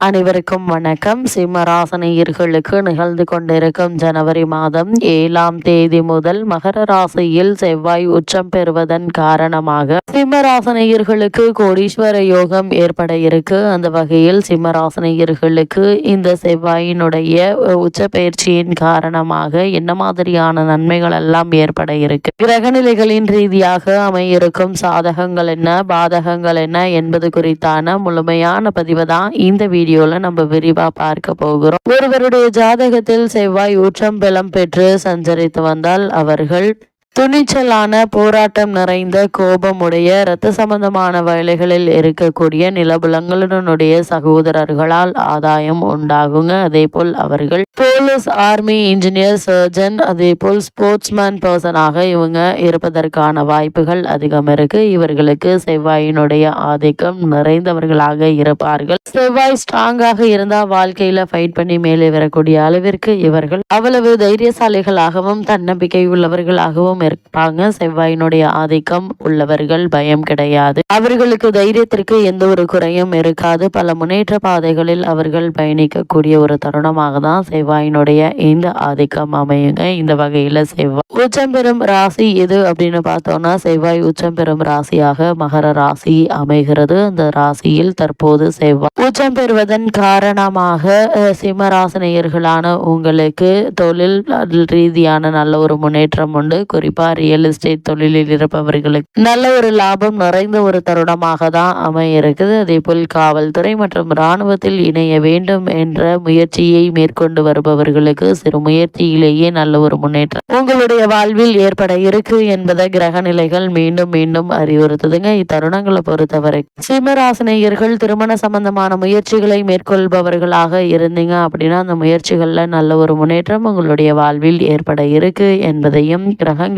அனைவருக்கும் வணக்கம். சிம்மராசனியர்களுக்கு நிகழ்ந்து கொண்டிருக்கும் ஜனவரி மாதம் ஏழாம் தேதி முதல் மகர ராசியில் செவ்வாய் உச்சம் பெறுவதன் காரணமாக சிம்மராசனியர்களுக்கு கோடீஸ்வர யோகம் ஏற்பட இருக்கு. அந்த வகையில் சிம்மராசனியர்களுக்கு இந்த செவ்வாயினுடைய உச்ச பயிற்சியின் காரணமாக என்ன மாதிரியான நன்மைகள் எல்லாம் ஏற்பட இருக்கு? கிரகநிலைகளின் ரீதியாக அமையிருக்கும் சாதகங்கள் என்ன பாதகங்கள் என்ன என்பது குறித்தான முழுமையான பதிவு தான் இந்த வீடியோ வீடியோவில் நம்ம விரிவாக பார்க்க போகிறோம். ஒருவருடைய ஜாதகத்தில் செவ்வாய் ஊற்றம் பலம் பெற்று சஞ்சரித்து வந்தால் அவர்கள் துணிச்சலான போராட்டம் நிறைந்த கோபமுடைய இரத்த சம்பந்தமான வேலைகளில் இருக்கக்கூடிய நிலபுலங்களுடனுடைய சகோதரர்களால் ஆதாயம் உண்டாகுங்க. அதே போல் அவர்கள் போலீஸ் ஆர்மி இன்ஜினியர் சர்ஜன் அதே போல் ஸ்போர்ட்ஸ்மேன் பர்சனாக இவங்க இருப்பதற்கான வாய்ப்புகள் அதிகம் இருக்கு. இவர்களுக்கு செவ்வாயினுடைய ஆதிக்கம் நிறைந்தவர்களாக இருப்பார்கள். செவ்வாய் ஸ்ட்ராங்காக இருந்தா வாழ்க்கையில ஃபைட் பண்ணி மேலே வரக்கூடிய அளவிற்கு இவர்கள் அவ்வளவு தைரியசாலிகளாகவும் தன்னம்பிக்கை உள்ளவர்களாகவும் இருப்பாங்க. செவ்வாயினுடைய ஆதிக்கம் உள்ளவர்கள் பயம் கிடையாது. அவர்களுக்கு தைரியத்திற்கு எந்த ஒரு குறையும் இருக்காது. பல முன்னேற்ற பாதைகளில் அவர்கள் பயணிக்கக்கூடிய ஒரு தருணமாக தான் செவ்வாயினுடைய இந்த ஆதிக்கம் அமையுங்க. இந்த வகையில செவ்வாய் உச்சம் பெறும் ராசி எது அப்படின்னு பார்த்தோம்னா செவ்வாய் உச்சம் பெறும் ராசியாக மகர ராசி அமைகிறது. அந்த ராசியில் தற்போது செவ்வாய் உச்சம் பெறுவதன் காரணமாக சிம்மராசினியர்களான உங்களுக்கு தொழில் ரீதியான நல்ல ஒரு முன்னேற்றம் உண்டு. குறிப்பாக கண்டிப்பாக ரியல் எஸ்டேட் தொழிலில் இருப்பவர்களுக்கு நல்ல ஒரு லாபம் நிறைந்த ஒரு தருணமாக தான் அமைய இருக்குது அதே போல் காவல்துறை மற்றும் இராணுவத்தில் இணைய வேண்டும் என்ற முயற்சியை மேற்கொண்டு வருபவர்களுக்கு சிறு முயற்சியிலேயே நல்ல ஒரு முன்னேற்றம் உங்களுடைய வாழ்வில் ஏற்பட இருக்கு என்பதை கிரக நிலைகள் மீண்டும் மீண்டும் அறிவுறுத்துதுங்க. இத்தருணங்களை பொறுத்தவரை சிம்மராசினியர்கள் திருமண சம்பந்தமான முயற்சிகளை மேற்கொள்பவர்களாக இருந்தீங்க அப்படின்னா அந்த முயற்சிகள்ல நல்ல ஒரு முன்னேற்றம் உங்களுடைய வாழ்வில் ஏற்பட இருக்கு என்பதையும் கிரகங்கள்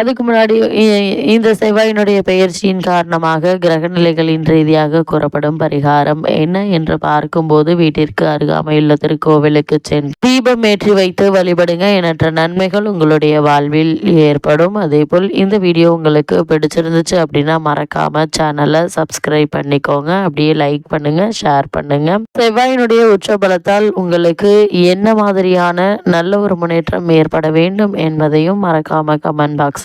அதுக்கு முன்னாடி இந்த செவ்வாயினுடைய பெயர்ச்சியின் காரணமாக கிரகநிலைகளின் ரீதியாக கூறப்படும் பரிகாரம் என்ன என்று பார்க்கும்போது வீட்டிற்கு அருகாமையுள்ள திருக்கோவிலுக்கு சென்று தீபம் ஏற்றி வைத்து வழிபடுங்க எண்ணற்ற நன்மைகள் உங்களுடைய வாழ்வில் ஏற்படும். அதே போல் இந்த வீடியோ உங்களுக்கு பிடிச்சிருந்துச்சு அப்படின்னா மறக்காம சேனலை சப்ஸ்கிரைப் பண்ணிக்கோங்க. அப்படியே லைக் பண்ணுங்க ஷேர் பண்ணுங்க. செவ்வாயினுடைய உச்சபலத்தால் உங்களுக்கு என்ன மாதிரியான நல்ல ஒரு முன்னேற்றம் ஏற்பட வேண்டும் என்பதையும் மறக்காம கமெண்ட் பாக்ஸ்